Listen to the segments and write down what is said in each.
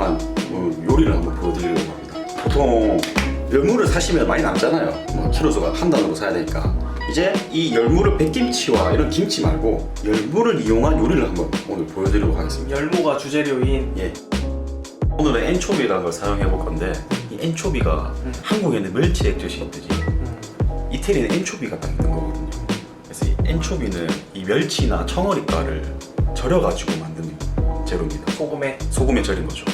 이용한 어, 요리를 한번 보여드리려고 합니다. 보통 열무를 사시면 많이 남잖아요. 뭐 키로수가 한 단으로 사야 되니까. 이제 이 열무를 백김치와 이런 김치 말고 열무를 이용한 요리를 한번 오늘 보여드리려고 하겠습니다. 열무가 주재료인 예. 오늘은 엔초비라는 걸 사용해 볼 건데 이 엔초비가 한국에는 멸치 액젓이 있듯이 이태리는 엔초비가 딱 있는 거거든요. 그래서 이 엔초비는 이 멸치나 청어리가를 절여가지고 만든 재료입니다. 소금에 소금에 절인 거죠.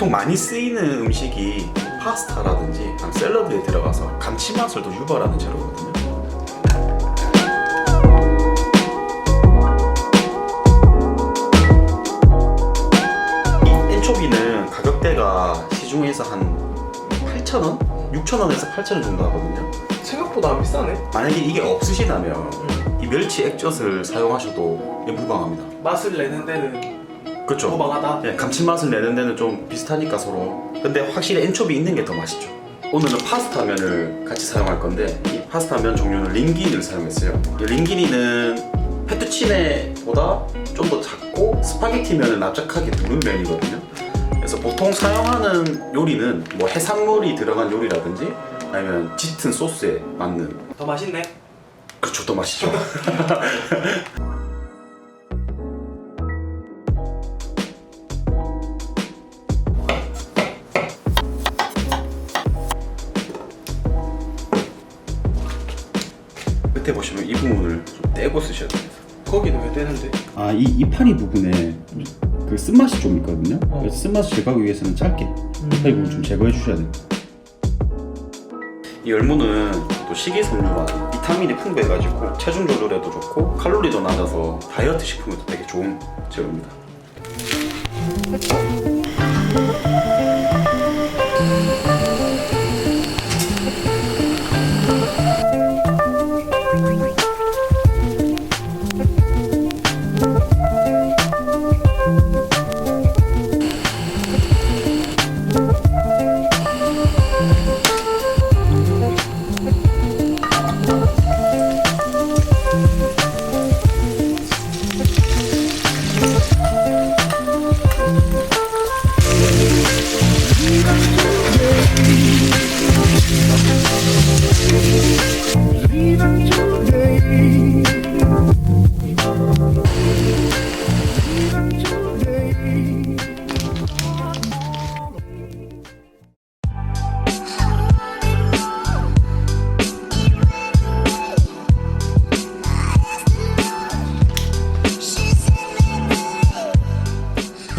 보통 많이 쓰이는 음식이 파스타라든지 샐러드에 들어가서 감칠맛을 더 유발하는 재료거든요. 이 엔초비는 가격대가 시중에서 한 8,000원? 6,000원에서 8,000원 정도 하거든요. 생각보다 안 비싸네. 만약에 이게 없으시다면 이 멸치 액젓을 사용하셔도 예, 무방합니다. 맛을 내는 데는 그렇죠. 무방하다. 예, 감칠맛을 내는 데는 좀 비슷하니까 서로. 근데 확실히 엔초비 있는 게 더 맛있죠. 오늘은 파스타 면을 같이 사용할 건데 이 파스타 면 종류는 링기니를 사용했어요. 이 링기니는 페투치네보다 좀 더 작고 스파게티 면을 납작하게 누른 면이거든요. 그래서 보통 사용하는 요리는 뭐 해산물이 들어간 요리라든지 아니면 짙은 소스에 맞는 더 맛있네. 그렇죠, 더 맛있죠. 끝에 보시면 이 부분을 좀 떼고 쓰셔야 됩니다. 거기는 왜 되는데? 아, 이 이파리 부분에 그 쓴맛이 좀 있거든요. 어. 그래서 쓴맛을 제거하기 위해서는 짧게 이파리 부분 좀 제거해 주셔야 돼요. 이 열무는 또 식이섬유와 비타민이 풍부해가지고 체중 조절에도 좋고 칼로리도 낮아서 다이어트 식품에도 되게 좋은 재료입니다.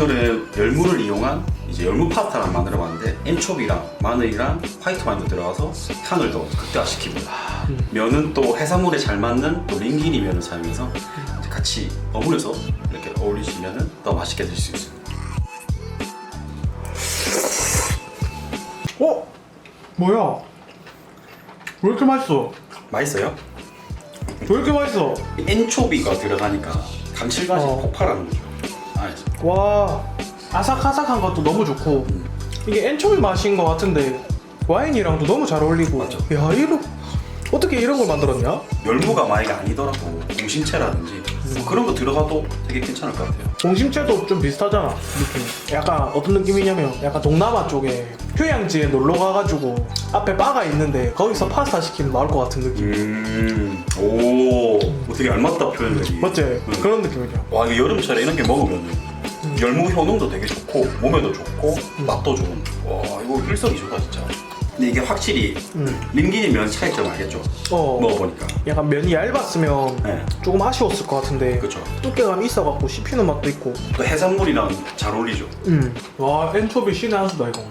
오늘은 열무를 이용한 이제 열무 파스타를 만들어 봤는데 엔초비랑 마늘이랑 화이트 와인도 들어가서 향을 더 극대화시킵니다. 면은 또 해산물에 잘 맞는 또 링기니 면을 사용해서 이제 같이 버무려서 이렇게 어울리시면 더 맛있게 드실 수 있습니다. 어? 뭐야? 왜 이렇게 맛있어? 맛있어요? 왜 이렇게 맛있어? 엔초비가 들어가니까 감칠맛이 어. 폭발하는 거죠. 알죠? 와 아삭아삭한 것도 너무 좋고 이게 엔초비 맛인 것 같은데 와인이랑도 너무 잘 어울리고. 야 이러 어떻게 이런 걸 만들었냐? 열무가 만약에 아니더라도 공심채라든지 뭐 그런 거 들어가도 되게 괜찮을 것 같아요. 공심채도 좀 비슷하잖아 느낌 약간 어떤 느낌이냐면 약간 동남아 쪽에 휴양지에 놀러 가가지고 앞에 바가 있는데 거기서 파스타 시키면 나올 것 같은 느낌 음, 오, 뭐 되게 알맞다 표현들이. 맞지? 음. 그런 느낌이죠 와, 이거 여름철에 이런 게 먹으면 열무 효능도 되게 좋고 몸에도 좋고 음. 맛도 좋은. 와, 이거 일석이조다 진짜. 근데 이게 확실히 음. 링기니 면 차이점 알겠죠? 어 먹어보니까. 약간 면이 얇았으면 네, 조금 아쉬웠을 것 같은데 그렇죠. 두께감이 있어갖고 씹히는 맛도 있고 또 해산물이랑 잘 어울리죠. 음. 와 엔초비 신의 한 수다 이거